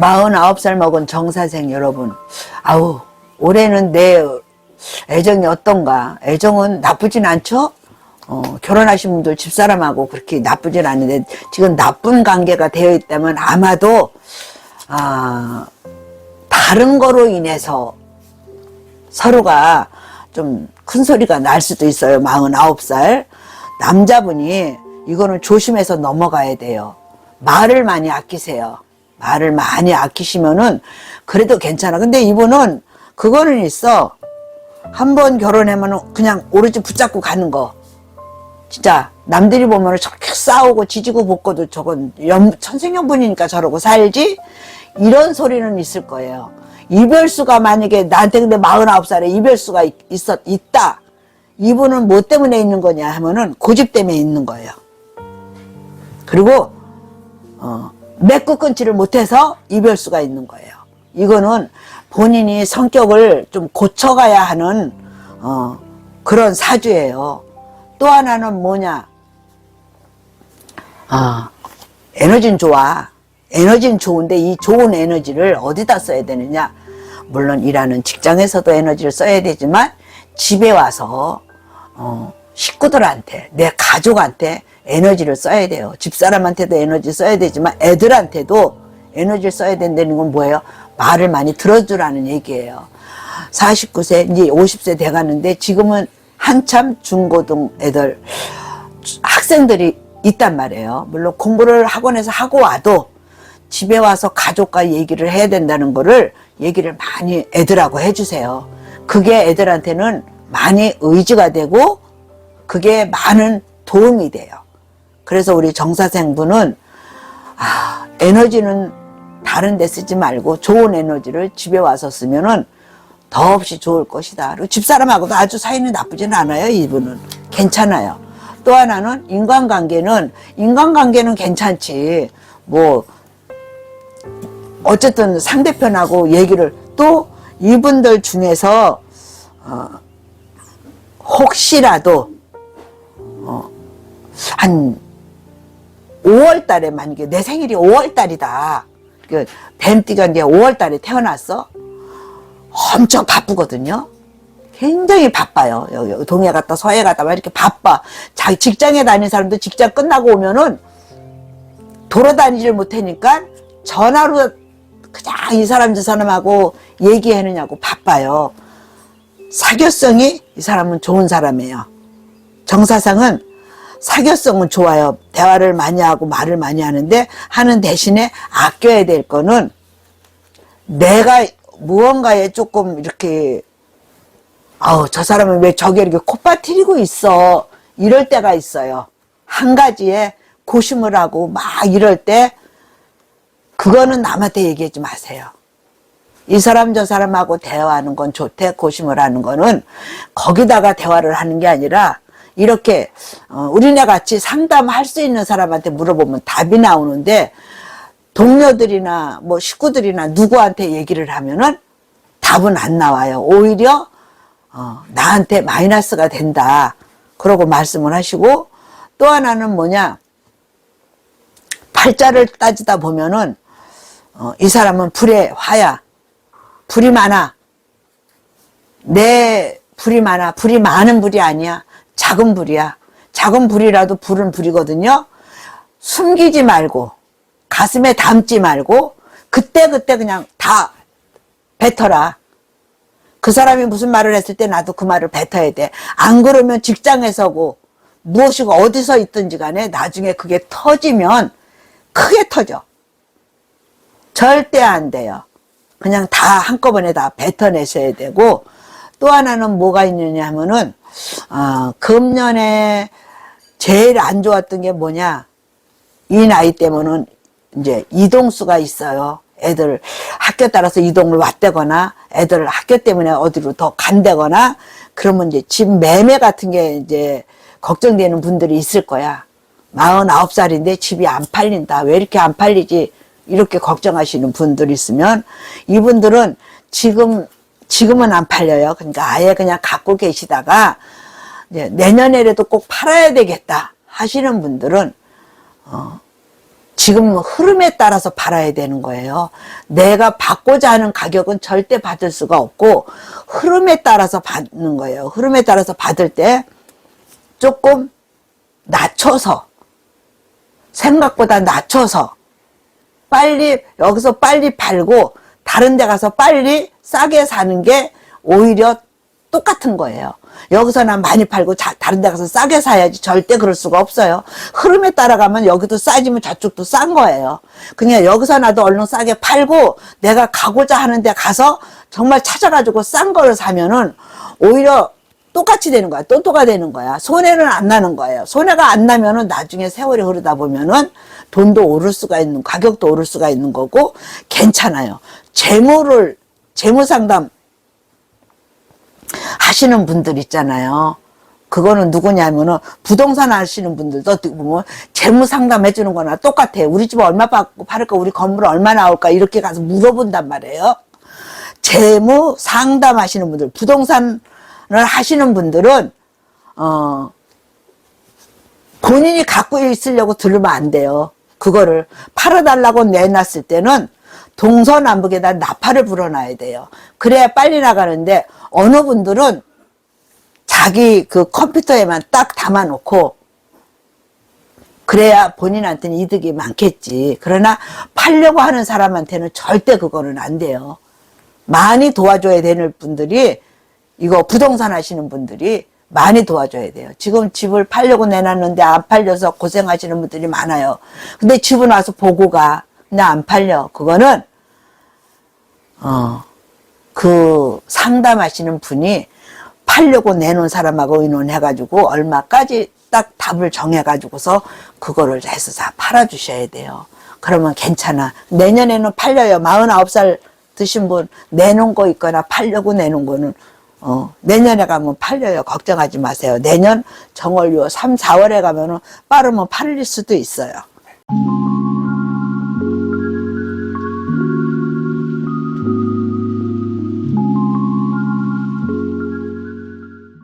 마흔아홉 살 먹은 정사생 여러분, 아우, 올해는 내 애정이 어떤가? 애정은 나쁘진 않죠? 어, 결혼하신 분들 집사람하고 그렇게 나쁘진 않은데, 지금 나쁜 관계가 되어 있다면 아마도, 아, 다른 거로 인해서 서로가 좀 큰 소리가 날 수도 있어요. 마흔아홉 살 남자분이 이거는 조심해서 넘어가야 돼요. 말을 많이 아끼세요. 말을 많이 아끼시면은 그래도 괜찮아. 근데 이분은 그거는 있어. 한 번 결혼하면은 그냥 오로지 붙잡고 가는 거. 진짜 남들이 보면은 저렇게 싸우고 지지고 볶고도 저건 연, 천생연분이니까 저러고 살지? 이런 소리는 있을 거예요. 이별수가 만약에 나한테 근데 49살에 이별수가 있, 있었, 있다. 이분은 뭐 때문에 있는 거냐 하면은 고집 때문에 있는 거예요. 그리고, 어, 맺고 끊지를 못해서 이별수가 있는 거예요. 이거는 본인이 성격을 좀 고쳐가야 하는, 어, 그런 사주예요. 또 하나는 뭐냐? 아, 에너지는 좋아. 에너지는 좋은데 이 좋은 에너지를 어디다 써야 되느냐? 물론 일하는 직장에서도 에너지를 써야 되지만 집에 와서 어, 식구들한테 내 가족한테 에너지를 써야 돼요. 집사람한테도 에너지 써야 되지만 애들한테도 에너지를 써야 된다는 건 뭐예요? 말을 많이 들어주라는 얘기예요. 49세 이제 50세 돼가는데 지금은 한참 중고등 애들 학생들이 있단 말이에요. 물론 공부를 학원에서 하고 와도 집에 와서 가족과 얘기를 해야 된다는 거를 얘기를 많이 애들하고 해주세요. 그게 애들한테는 많이 의지가 되고 그게 많은 도움이 돼요. 그래서 우리 정사생분은 아, 에너지는 다른 데 쓰지 말고 좋은 에너지를 집에 와서 쓰면은 더없이 좋을 것이다. 그리고 집사람하고도 아주 사이는 나쁘진 않아요. 이분은 괜찮아요. 또 하나는 인간관계는 인간관계는 괜찮지. 뭐 어쨌든 상대편하고 얘기를 또 이분들 중에서 어, 혹시라도 어, 한 5월 달에 만약에 내 생일이 5월 달이다. 그 뱀띠가 이제 5월 달에 태어났어. 엄청 바쁘거든요. 굉장히 바빠요. 여기 동해 갔다 서해 갔다 막 이렇게 바빠. 자기 직장에 다니는 사람도 직장 끝나고 오면은 돌아다니질 못하니까 전화로 그냥 이 사람 저 사람하고 얘기하느냐고 바빠요. 사교성이 이 사람은 좋은 사람이에요. 정사상은 사교성은 좋아요. 대화를 많이 하고 말을 많이 하는데 하는 대신에 아껴야 될 거는 내가 무언가에 조금 이렇게 아우 저 사람은 왜 저게 이렇게 콧바트리고 있어 이럴 때가 있어요. 한 가지에 고심을 하고 막 이럴 때 그거는 남한테 얘기하지 마세요. 이 사람 저 사람하고 대화하는 건 좋대 고심을 하는 거는 거기다가 대화를 하는 게 아니라 이렇게 어, 우리네 같이 상담할 수 있는 사람한테 물어보면 답이 나오는데 동료들이나 뭐 식구들이나 누구한테 얘기를 하면은 답은 안 나와요. 오히려 어, 나한테 마이너스가 된다. 그러고 말씀을 하시고 또 하나는 뭐냐 팔자를 따지다 보면은 어, 이 사람은 불의 화야. 불이 많아. 내 불이 많아. 불이 많은 불이 아니야. 작은 불이야. 작은 불이라도 불은 불이거든요. 숨기지 말고, 가슴에 담지 말고, 그때 그때 그냥 다 뱉어라. 그 사람이 무슨 말을 했을 때 나도 그 말을 뱉어야 돼. 안 그러면 직장에서고, 무엇이고 어디서 있든지 간에 나중에 그게 터지면 크게 터져. 절대 안 돼요. 그냥 다 한꺼번에 다 뱉어내셔야 되고 또 하나는 뭐가 있느냐 하면은 어, 금년에 제일 안 좋았던 게 뭐냐 이 나이 때문은 이제 이동수가 있어요. 애들 학교 따라서 이동을 왔다거나 애들 학교 때문에 어디로 더 간다거나 그러면 이제 집 매매 같은 게 이제 걱정되는 분들이 있을 거야. 49살인데 집이 안 팔린다. 왜 이렇게 안 팔리지? 이렇게 걱정하시는 분들 있으면 이분들은 지금 지금은 안 팔려요. 그러니까 아예 그냥 갖고 계시다가 내년에라도 꼭 팔아야 되겠다 하시는 분들은 어, 지금 흐름에 따라서 팔아야 되는 거예요. 내가 받고자 하는 가격은 절대 받을 수가 없고 흐름에 따라서 받는 거예요. 흐름에 따라서 받을 때 조금 낮춰서 생각보다 낮춰서 빨리 여기서 빨리 팔고 다른 데 가서 빨리 싸게 사는 게 오히려 똑같은 거예요. 여기서 난 많이 팔고 자- 다른 데 가서 싸게 사야지 절대 그럴 수가 없어요. 흐름에 따라가면 여기도 싸지면 저쪽도 싼 거예요. 그냥 여기서 나도 얼른 싸게 팔고 내가 가고자 하는 데 가서 정말 찾아가지고 싼 거를 사면은 오히려 똑같이 되는 거야. 또또가 되는 거야. 손해는 안 나는 거예요. 손해가 안 나면은 나중에 세월이 흐르다 보면은 돈도 오를 수가 있는, 가격도 오를 수가 있는 거고 괜찮아요. 재물을, 재무 상담 하시는 분들 있잖아요. 그거는 누구냐면은 부동산 하시는 분들도 어떻게 보면 재무 상담해 주는 거나 똑같아요. 우리 집 얼마 받고 팔을까? 우리 건물 얼마 나올까? 이렇게 가서 물어본단 말이에요. 재무 상담하시는 분들, 부동산을 하시는 분들은 어 본인이 갖고 있으려고 들으면 안 돼요. 그거를 팔아달라고 내놨을 때는 동서남북에다 나팔을 불어놔야 돼요. 그래야 빨리 나가는데 어느 분들은 자기 그 컴퓨터에만 딱 담아놓고 그래야 본인한테는 이득이 많겠지. 그러나 팔려고 하는 사람한테는 절대 그거는 안 돼요. 많이 도와줘야 되는 분들이 이거 부동산 하시는 분들이 많이 도와줘야 돼요. 지금 집을 팔려고 내놨는데 안 팔려서 고생하시는 분들이 많아요. 근데 집은 와서 보고 가. 근데 안 팔려. 그거는 어, 그 상담하시는 분이 팔려고 내놓은 사람하고 의논해가지고 얼마까지 딱 답을 정해가지고서 그거를 해서 다 팔아주셔야 돼요. 그러면 괜찮아. 내년에는 팔려요. 49살 드신 분 내놓은 거 있거나 팔려고 내놓은 거는 어, 내년에 가면 팔려요. 걱정하지 마세요. 내년 정월 6월 3, 4월에 가면은 빠르면 팔릴 수도 있어요.